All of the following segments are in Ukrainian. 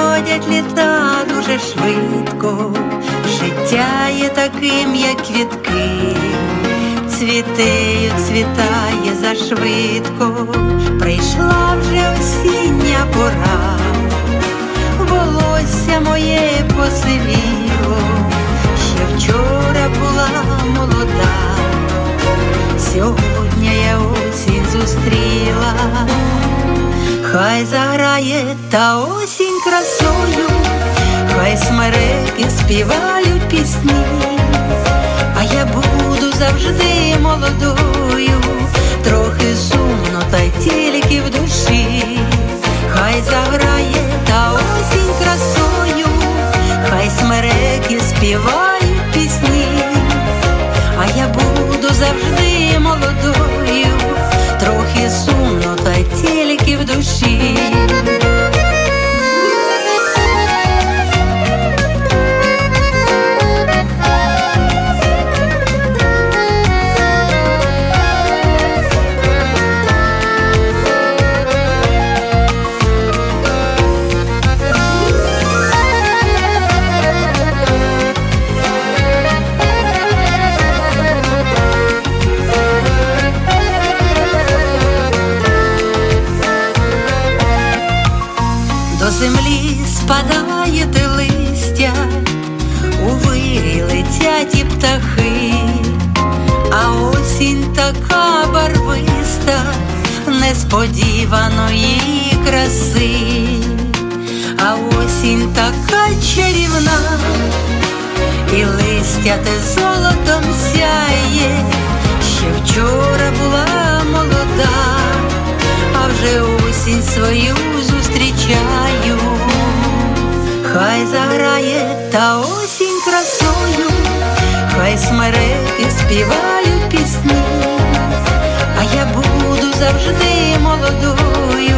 проходять літа дуже швидко, життя є таким, як квітки, цвітею цвітає зашвидко, прийшла вже осіння пора, волосся моє посивіло, ще вчора була молода, сьогодні я осінь зустріла хай заграє та осінь красою, хай смереки співають пісні. А я буду завжди молодою, трохи сумно, та й тільки в душі, хай заграє та осінь красою, хай смереки співають До землі спадає те листя, у вирі летять і птахи, а осінь така барвиста, несподіваної краси, а осінь така чарівна, і листя те золотом сяє, ще вчора була молода а вже осінь свою хай заграє та осінь красою, хай смереки співають пісні, а я буду завжди молодою,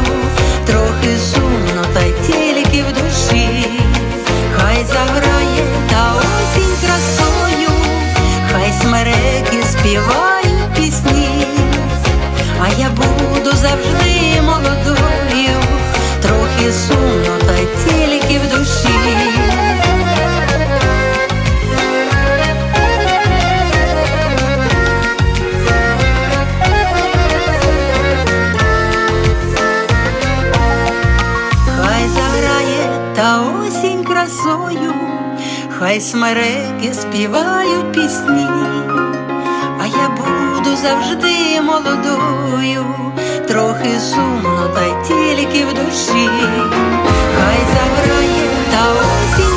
трохи сумно, та й тільки в душі, хай заграє та осінь красою, хай смереки співають пісні. А я буду завжди молодою, трохи сумно, та й тільки та осінь красою, хай смереки співають пісні, а я буду завжди молодою, трохи сумно, та тільки в душі, хай заграє та осінь.